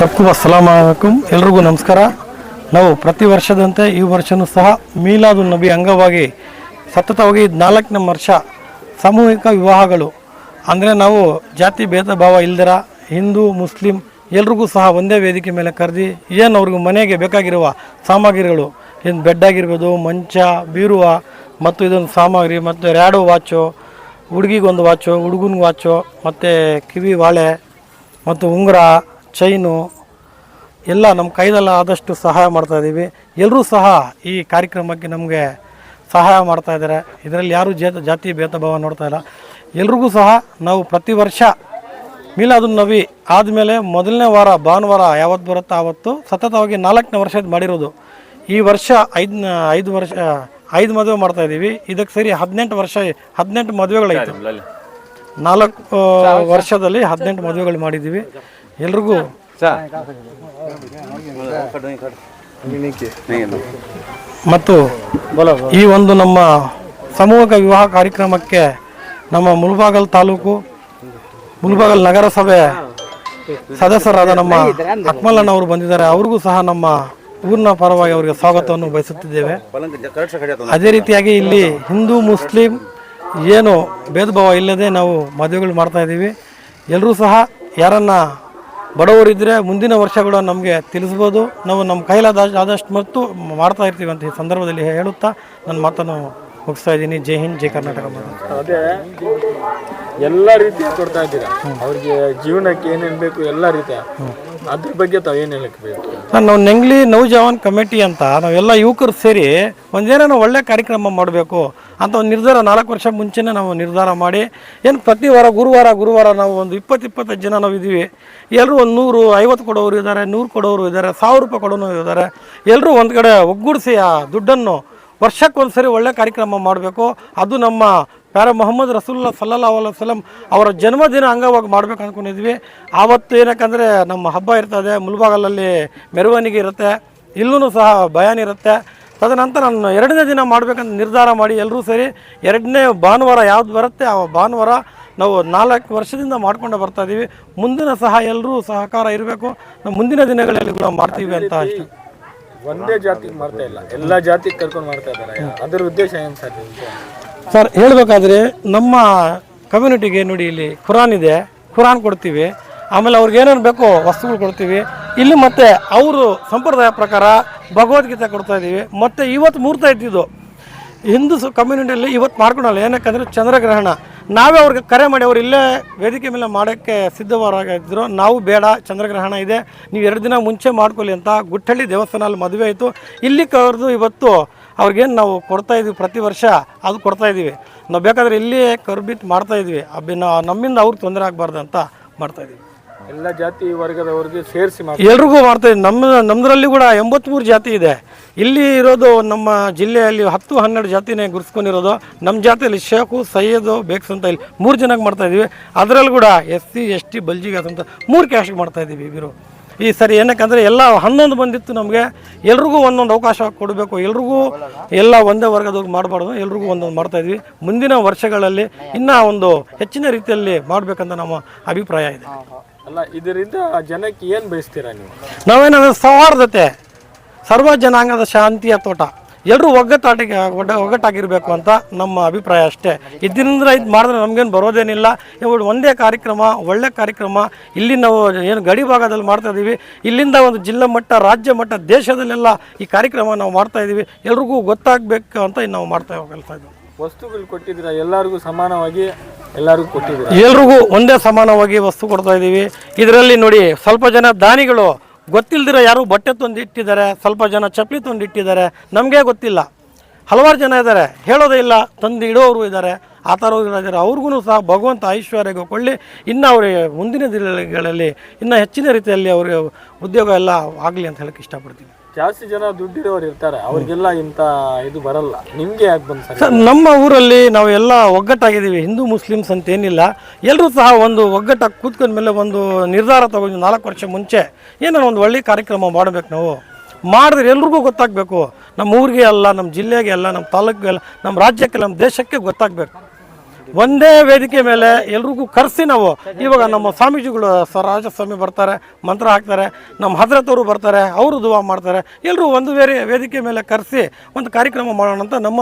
ಸಬ್ಕು ಅಸ್ಸಲಾಂ ಅಲೈಕುಂ ಎಲ್ರಿಗೂ ನಮಸ್ಕಾರ. ನಾವು ಪ್ರತಿ ವರ್ಷದಂತೆ ಈ ವರ್ಷವೂ ಸಹ ಮೀಲಾದು ನಬಿ ಅಂಗವಾಗಿ ಸತತವಾಗಿ ನಾಲ್ಕನೇ ವರ್ಷ ಸಾಮೂಹಿಕ ವಿವಾಹಗಳು. ಅಂದರೆ ನಾವು ಜಾತಿ ಭೇದ ಭಾವ ಇಲ್ದಿರ ಹಿಂದೂ, ಮುಸ್ಲಿಂ ಎಲ್ರಿಗೂ ಸಹ ಒಂದೇ ವೇದಿಕೆ ಮೇಲೆ ಕರೆದಿ ಏನು ಅವ್ರಿಗೆ ಮನೆಗೆ ಬೇಕಾಗಿರುವ ಸಾಮಗ್ರಿಗಳು. ಏನು ಬೆಡ್ ಆಗಿರ್ಬೋದು, ಮಂಚ, ಬೀರುವ, ಮತ್ತು ಇದೊಂದು ಸಾಮಗ್ರಿ, ಮತ್ತು ರ್ಯಾಡೋ ವಾಚು, ಹುಡುಗಿಗೊಂದು ವಾಚು ಹುಡುಗನ ವಾಚು, ಮತ್ತು ಕಿವಿ, ವಾಳೆ, ಮತ್ತು ಉಂಗುರ ಚೈನು ಎಲ್ಲ ನಮ್ಮ ಕೈದಲ್ಲ ಆದಷ್ಟು ಸಹಾಯ ಮಾಡ್ತಾ ಇದ್ದೀವಿ ಎಲ್ಲರೂ ಸಹ ಈ ಕಾರ್ಯಕ್ರಮಕ್ಕೆ ನಮಗೆ ಸಹಾಯ ಮಾಡ್ತಾ ಇದ್ದಾರೆ. ಇದರಲ್ಲಿ ಯಾರೂ ಜೇತ ಜಾತಿ ಭೇದ ಭಾವ ನೋಡ್ತಾ ಇಲ್ಲ. ಎಲ್ರಿಗೂ ಸಹ ನಾವು ಪ್ರತಿ ವರ್ಷ ಮೀಲಾದುನ್ ನವಿ ಆದಮೇಲೆ ಮೊದಲನೇ ವಾರ ಭಾನುವಾರ ಯಾವತ್ತು ಬರುತ್ತೋ ಆವತ್ತು ಸತತವಾಗಿ ನಾಲ್ಕನೇ ವರ್ಷದ ಮಾಡಿರೋದು. ಈ ವರ್ಷ ಐದು ಐದು ವರ್ಷ ಐದು ಮದುವೆ ಮಾಡ್ತಾ ಇದ್ದೀವಿ ಇದಕ್ಕೆ ಸರಿ ಹದಿನೆಂಟು ವರ್ಷ ಹದಿನೆಂಟು ಮದುವೆಗಳಾಯಿತು. ನಾಲ್ಕು ವರ್ಷದಲ್ಲಿ ಹದಿನೆಂಟು ಮದುವೆಗಳು ಮಾಡಿದ್ದೀವಿ. ಎಲ್ರಿಗೂ? ಮತ್ತು ಈ ಒಂದು ನಮ್ಮ ಸಮೂಹ ವಿವಾಹ ಕಾರ್ಯಕ್ರಮಕ್ಕೆ ನಮ್ಮ ಮುಲ್ಬಾಗಲ್ ತಾಲೂಕು ಮುಲ್ಬಾಗಲ್ ನಗರಸಭೆ ಸದಸ್ಯರಾದ ನಮ್ಮ ಅಕ್ಮಲ್ಲಣ್ಣ ಅವರು ಬಂದಿದ್ದಾರೆ. ಅವ್ರಿಗೂ ಸಹ ನಮ್ಮ ಊರಿನ ಪರವಾಗಿ ಅವರಿಗೆ ಸ್ವಾಗತವನ್ನು ಬಯಸುತ್ತಿದ್ದೇವೆ. ಅದೇ ರೀತಿಯಾಗಿ ಇಲ್ಲಿ ಹಿಂದೂ ಮುಸ್ಲಿಂ ಏನು ಭೇದ ಭಾವ ಇಲ್ಲದೆ ನಾವು ಮದುವೆಗಳು ಮಾಡ್ತಾ ಇದ್ದೀವಿ. ಎಲ್ಲರೂ ಸಹ ಯಾರನ್ನ ಬಡವರಿದ್ದರೆ ಮುಂದಿನ ವರ್ಷಗಳು ನಮಗೆ ತಿಳಿಸ್ಬೋದು. ನಾವು ನಮ್ಮ ಕೈಲಾದ ಆದಷ್ಟು ಮತ್ತು ಮಾಡ್ತಾ ಇರ್ತೀವಿ ಅಂತ ಈ ಸಂದರ್ಭದಲ್ಲಿ ಹೇಳುತ್ತಾ ನನ್ನ ಮಾತನ್ನು ಮುಗಿಸ್ತಾ ಇದ್ದೀನಿ. ಜೈ ಹಿಂದ್ ಜೈ ಕರ್ನಾಟಕ. ಅದೇ ಎಲ್ಲ ರೀತಿ ಕೊಡ್ತಾ ಇದ್ದೀರಾ? ಅವ್ರಿಗೆ ಜೀವನಕ್ಕೆ ಏನೇನು ಬೇಕು ಎಲ್ಲ ರೀತಿಯ. ಅದ್ರ ಬಗ್ಗೆ ತಾವೇನು ಏನ್ ಹೇಳಕ್ ಬೇಕು ಸರ್, ನಾವು ನೆಂಗ್ಲಿ ನೌಜವಾನ್ ಕಮಿಟಿ ಅಂತ ನಾವೆಲ್ಲ ಯುವಕರು ಸೇರಿ ಒಂದೇನೋ ಒಳ್ಳೆ ಕಾರ್ಯಕ್ರಮ ಮಾಡಬೇಕು ಅಂತ ಒಂದು ನಿರ್ಧಾರ ನಾಲ್ಕು ವರ್ಷ ಮುಂಚೆನೇ ನಾವು ನಿರ್ಧಾರ ಮಾಡಿ, ಏನು ಪ್ರತಿ ವಾರ, ಗುರುವಾರ ಗುರುವಾರ ನಾವು ಒಂದು ಇಪ್ಪತ್ತು, ಇಪ್ಪತ್ತೈದು ಜನ ನಾವು ಇದ್ದೀವಿ. ಎಲ್ಲರೂ ಒಂದು ನೂರು, ಐವತ್ತು ಕೊಡೋರು ಇದ್ದಾರೆ, ನೂರು ಕೊಡೋರು ಇದ್ದಾರೆ, ಸಾವಿರ ರೂಪಾಯಿ ಕೊಡೋನು ಇದ್ದಾರೆ. ಎಲ್ಲರೂ ಒಂದು ಕಡೆ ಒಗ್ಗೂಡಿಸಿ ಆ ದುಡ್ಡನ್ನು ವರ್ಷಕ್ಕೊಂದ್ಸರಿ ಒಳ್ಳೆ ಕಾರ್ಯಕ್ರಮ ಮಾಡಬೇಕು. ಅದು ನಮ್ಮ ಪ್ಯಾರ ಮೊಹಮ್ಮದ್ ರಸೂಲ್ಲಾ ಸಲ್ಲಲ್ಲಾ ವಸಲಂ ಅವರ ಜನ್ಮದಿನ ಅಂಗವಾಗಿ ಮಾಡ್ಬೇಕು ಅಂದ್ಕೊಂಡಿದ್ವಿ ಆವತ್ತು ಏನಕ್ಕಂದರೆ ನಮ್ಮ ಹಬ್ಬ ಇರ್ತದೆ, ಮುಲ್ಬಾಗಲಲ್ಲಿ ಮೆರವಣಿಗೆ ಇರುತ್ತೆ ಇಲ್ಲೂ ಸಹ ಬಯಾನ್ ಇರುತ್ತೆ. ತದನಂತರ ನಾನು ಎರಡನೇ ದಿನ ಮಾಡ್ಬೇಕಂತ ನಿರ್ಧಾರ ಮಾಡಿ ಎಲ್ಲರೂ ಸೇರಿ ಎರಡನೇ ಭಾನುವಾರ ಯಾವ್ದು ಬರುತ್ತೆ ಆ ಭಾನುವಾರ ನಾವು ನಾಲ್ಕು ವರ್ಷದಿಂದ ಮಾಡ್ಕೊಂಡು ಬರ್ತಾ ಇದ್ದೀವಿ ಮುಂದಿನ ಸಹ ಎಲ್ಲರೂ ಸಹಕಾರ ಇರಬೇಕು. ನಾವು ಮುಂದಿನ ದಿನಗಳಲ್ಲಿ ಕೂಡ ಮಾಡ್ತೀವಿ ಅಂತ ಅಷ್ಟೇ. ಒಂದೇ ಜಾತಿ ಮಾಡ್ತಾ ಇಲ್ಲ. ಎಲ್ಲ ಜಾತಿ ಕರ್ಕೊಂಡು ಮಾಡ್ತಾ ಇದ್ದಾರೆ. ಅದರ ಉದ್ದೇಶ ಏನ್ ಸರ್ ಸರ್, ಹೇಳಬೇಕಾದ್ರೆ ನಮ್ಮ ಕಮ್ಯುನಿಟಿಗೆ ನೋಡಿ ಇಲ್ಲಿ ಖುರಾನ್ ಇದೆ. ಖುರಾನ್ ಕೊಡ್ತೀವಿ. ಆಮೇಲೆ ಅವ್ರಿಗೆ ಏನೇನು ಬೇಕೋ ವಸ್ತುಗಳು ಕೊಡ್ತೀವಿ. ಇಲ್ಲಿ ಮತ್ತೆ ಅವರು ಸಂಪ್ರದಾಯ ಪ್ರಕಾರ ಭಗವದ್ಗೀತೆ ಕೊಡ್ತಾ ಇದ್ದೀವಿ. ಮತ್ತು ಇವತ್ತು ಮೂರ್ತ ಇದ್ದಿದ್ದು. ಹಿಂದೂ ಕಮ್ಯುನಿಟಿಯಲ್ಲಿ ಇವತ್ತು ಮಾಡ್ಕೊಳಲ್ಲ ಏನಕ್ಕಂದ್ರೆ ಚಂದ್ರಗ್ರಹಣ. ನಾವೇ ಅವ್ರಿಗೆ ಕರೆ ಮಾಡಿ, ಅವ್ರು ಇಲ್ಲೇ ವೇದಿಕೆ ಮೇಲೆ ಮಾಡೋಕ್ಕೆ ಸಿದ್ಧವರಾಗಿದ್ದರು ನಾವು ಬೇಡ, ಚಂದ್ರಗ್ರಹಣ ಇದೆ. ನೀವು ಎರಡು ದಿನ ಮುಂಚೆ ಮಾಡ್ಕೊಳ್ಳಿ ಅಂತ ಗುಟ್ಟಳ್ಳಿ ದೇವಸ್ಥಾನಲ್ಲಿ ಮದುವೆ ಆಯಿತು. ಇಲ್ಲಿ ಕರೆದು ಇವತ್ತು ಅವ್ರಿಗೇನು ನಾವು ಕೊಡ್ತಾ ಇದೀವಿ ಪ್ರತಿ ವರ್ಷ ಅದು ಕೊಡ್ತಾ ಇದ್ದೀವಿ ನಾವು ಬೇಕಾದ್ರೆ ಇಲ್ಲಿಯೇ ಕರ್ಬಿಟ್ಟು ಮಾಡ್ತಾ ಇದ್ವಿ. ಅಬ್ಬಿ ನಾ ನಮ್ಮಿಂದ ಅವ್ರಿಗೆ ತೊಂದರೆ ಆಗಬಾರ್ದು ಅಂತ ಮಾಡ್ತಾ ಇದ್ದೀವಿ ಎಲ್ಲ ಜಾತಿ ವರ್ಗದವ್ರಿಗೆ ಸೇರಿಸಿ ಎಲ್ರಿಗೂ ಮಾಡ್ತಾ ಇದ್ದೀವಿ ನಮ್ಮ ನಮ್ಮದ್ರಲ್ಲಿ ಕೂಡ ಎಂಬತ್ತ್ಮೂರು ಜಾತಿ ಇದೆ. ಇಲ್ಲಿ ಇರೋದು ನಮ್ಮ ಜಿಲ್ಲೆಯಲ್ಲಿ ಹತ್ತು ಹನ್ನೆರಡು ಜಾತಿನೇ ಗುರ್ಸ್ಕೊಂಡಿರೋದು. ನಮ್ಮ ಜಾತಿಯಲ್ಲಿ ಶೇಖು ಸೈಯದು ಬೇಕ್ಸ್ ಅಂತ ಇಲ್ಲಿ ಮೂರು ಜನಕ್ಕೆ ಮಾಡ್ತಾ ಇದ್ದೀವಿ ಅದರಲ್ಲಿ ಕೂಡ ಎಸ್ ಸಿ ಎಸ್ ಟಿ ಬಲ್ಜಿಗೆ ಅಂತ ಮೂರು ಕ್ಯಾಸ್ಟ್ಗೆ ಮಾಡ್ತಾ ಇದ್ದೀವಿ ಇವರು. ಈ ಸರಿ ಏನಕ್ಕಂದ್ರೆ ಎಲ್ಲ ಹನ್ನೊಂದು ಬಂದಿತ್ತು ನಮಗೆ. ಎಲ್ರಿಗೂ ಒಂದೊಂದು ಅವಕಾಶ ಕೊಡಬೇಕು. ಎಲ್ರಿಗೂ ಎಲ್ಲ ಒಂದೇ ವರ್ಗದವ್ರಿಗೆ ಮಾಡಬಾರ್ದು. ಎಲ್ರಿಗೂ ಒಂದೊಂದು ಮಾಡ್ತಾ ಇದ್ವಿ. ಮುಂದಿನ ವರ್ಷಗಳಲ್ಲಿ ಇನ್ನೂ ಒಂದು ಹೆಚ್ಚಿನ ರೀತಿಯಲ್ಲಿ ಮಾಡಬೇಕಂತ ನಮ್ಮ ಅಭಿಪ್ರಾಯ ಇದೆ. ಅಲ್ಲ ಇದರಿಂದ ಜನಕ್ಕೆ ಏನು ಬಯಸ್ತೀರಾ ನೀವು? ನಾವೇನಂದ್ರೆ ಸೌಹಾರ್ದತೆ ಸರ್ವ ಜನಾಂಗದ ಶಾಂತಿಯ ತೋಟ. ಎಲ್ಲರೂ ಒಗ್ಗಟ್ಟಾಟಿಗೆ ಒಡ್ಡ ಒಗ್ಗಟ್ಟಾಗಿರಬೇಕು ಅಂತ ನಮ್ಮ ಅಭಿಪ್ರಾಯ ಅಷ್ಟೇ. ಇದರಿಂದ ಇದು ಮಾಡಿದ್ರೆ ನಮಗೇನು ಬರೋದೇನಿಲ್ಲ. ಇವಾಗ ಒಂದೇ ಕಾರ್ಯಕ್ರಮ ಒಳ್ಳೆ ಕಾರ್ಯಕ್ರಮ. ಇಲ್ಲಿ ನಾವು ಏನು ಗಡಿ ಭಾಗದಲ್ಲಿ ಮಾಡ್ತಾ ಇದ್ದೀವಿ ಇಲ್ಲಿಂದ ಒಂದು ಜಿಲ್ಲಾ ಮಟ್ಟ ರಾಜ್ಯ ಮಟ್ಟ ದೇಶದಲ್ಲೆಲ್ಲ ಈ ಕಾರ್ಯಕ್ರಮ ನಾವು ಮಾಡ್ತಾ ಇದ್ದೀವಿ ಎಲ್ರಿಗೂ ಗೊತ್ತಾಗಬೇಕು ಅಂತ ನಾವು ಮಾಡ್ತಾ ಹೋಗ್ತಾ ಇದ್ದೀವಿ. ವಸ್ತುಗಳು ಕೊಟ್ಟಿದ್ದೀರ? ಎಲ್ಲರಿಗೂ ಸಮಾನವಾಗಿ ಎಲ್ಲರಿಗೂ ಕೊಟ್ಟಿದ್ದೀವಿ ಎಲ್ರಿಗೂ ಒಂದೇ ಸಮಾನವಾಗಿ ವಸ್ತು ಕೊಡ್ತಾ ಇದ್ದೀವಿ ಇದರಲ್ಲಿ ನೋಡಿ ಸ್ವಲ್ಪ ಜನ ದಾನಿಗಳು ಗೊತ್ತಿಲ್ದಿರ ಯಾರು ಬಟ್ಟೆ ತಂದು ಇಟ್ಟಿದ್ದಾರೆ ಸ್ವಲ್ಪ ಜನ ಚಪ್ಪಲಿ ತಂದು ಇಟ್ಟಿದ್ದಾರೆ ನಮಗೆ ಗೊತ್ತಿಲ್ಲ. ಹಲವಾರು ಜನ ಇದ್ದಾರೆ, ಹೇಳೋದೇ ಇಲ್ಲ, ತಂದು ಇಡೋರು ಇದ್ದಾರೆ, ಆ ಥರ ಇದ್ದಾರೆ. ಅವ್ರಿಗೂ ಸಹ ಭಗವಂತ ಐಶ್ವರ್ಯಗೂ ಕೊಳ್ಳಿ ಇನ್ನು ಅವರಿಗೆ ಮುಂದಿನ ದಿನಗಳಲ್ಲಿ, ಇನ್ನೂ ಹೆಚ್ಚಿನ ರೀತಿಯಲ್ಲಿ ಅವರಿಗೆ ಉದ್ಯೋಗ ಎಲ್ಲ ಆಗಲಿ ಅಂತ ಹೇಳಕ್ಕೆ ಇಷ್ಟಪಡ್ತೀನಿ. ಜಾಸ್ತಿ ಜನ ದುಡ್ಡಿರೋರು ಇರ್ತಾರೆ. ಅವ್ರಿಗೆಲ್ಲ ಇಂಥ ಇದು ಬರಲ್ಲ. ನಿಮಗೆ ಯಾಕೆ ಬಂದ್ ಸರ್ ಸರ್ ನಮ್ಮ ಊರಲ್ಲಿ ನಾವು ಎಲ್ಲ ಒಗ್ಗಟ್ಟಾಗಿದ್ದೀವಿ. ಹಿಂದೂ ಮುಸ್ಲಿಮ್ಸ್ ಅಂತ ಏನಿಲ್ಲ ಎಲ್ಲರೂ ಸಹ ಒಂದು ಒಗ್ಗಟ್ಟಾಗಿ ಕೂತ್ಕೊಂಡ ಮೇಲೆ ಒಂದು ನಿರ್ಧಾರ ತಗೊಂಡು ನಾಲ್ಕು ವರ್ಷ ಮುಂಚೆ ಏನೋ ಒಂದು ಒಳ್ಳೆ ಕಾರ್ಯಕ್ರಮ ಮಾಡಬೇಕು ನಾವು. ಮಾಡಿದ್ರೆ ಎಲ್ರಿಗೂ ಗೊತ್ತಾಗಬೇಕು. ನಮ್ಮ ಊರಿಗೆ ಅಲ್ಲ ನಮ್ಮ ಜಿಲ್ಲೆಗೆ ಅಲ್ಲ ನಮ್ಮ ತಾಲೂಕಿಗೆ ಅಲ್ಲ ನಮ್ಮ ರಾಜ್ಯಕ್ಕೆ ನಮ್ಮ ದೇಶಕ್ಕೆ ಗೊತ್ತಾಗಬೇಕು. ಒಂದೇ ವೇದಿಕೆ ಮೇಲೆ ಎಲ್ರಿಗೂ ಕರೆಸಿ ನಾವು. ಇವಾಗ ನಮ್ಮ ಸ್ವಾಮೀಜಿಗಳು ರಾಜಸ್ವಾಮಿ ಬರ್ತಾರೆ, ಮಂತ್ರ ಹಾಕ್ತಾರೆ, ನಮ್ಮ ಹಜರತ್ ಬರ್ತಾರೆ, ಅವರು ದುವಾ ಮಾಡ್ತಾರೆ. ಎಲ್ಲರೂ ಒಂದು ವೇರೆ ವೇದಿಕೆ ಮೇಲೆ ಕರೆಸಿ ಒಂದು ಕಾರ್ಯಕ್ರಮ ಮಾಡೋಣ ಅಂತ ನಮ್ಮ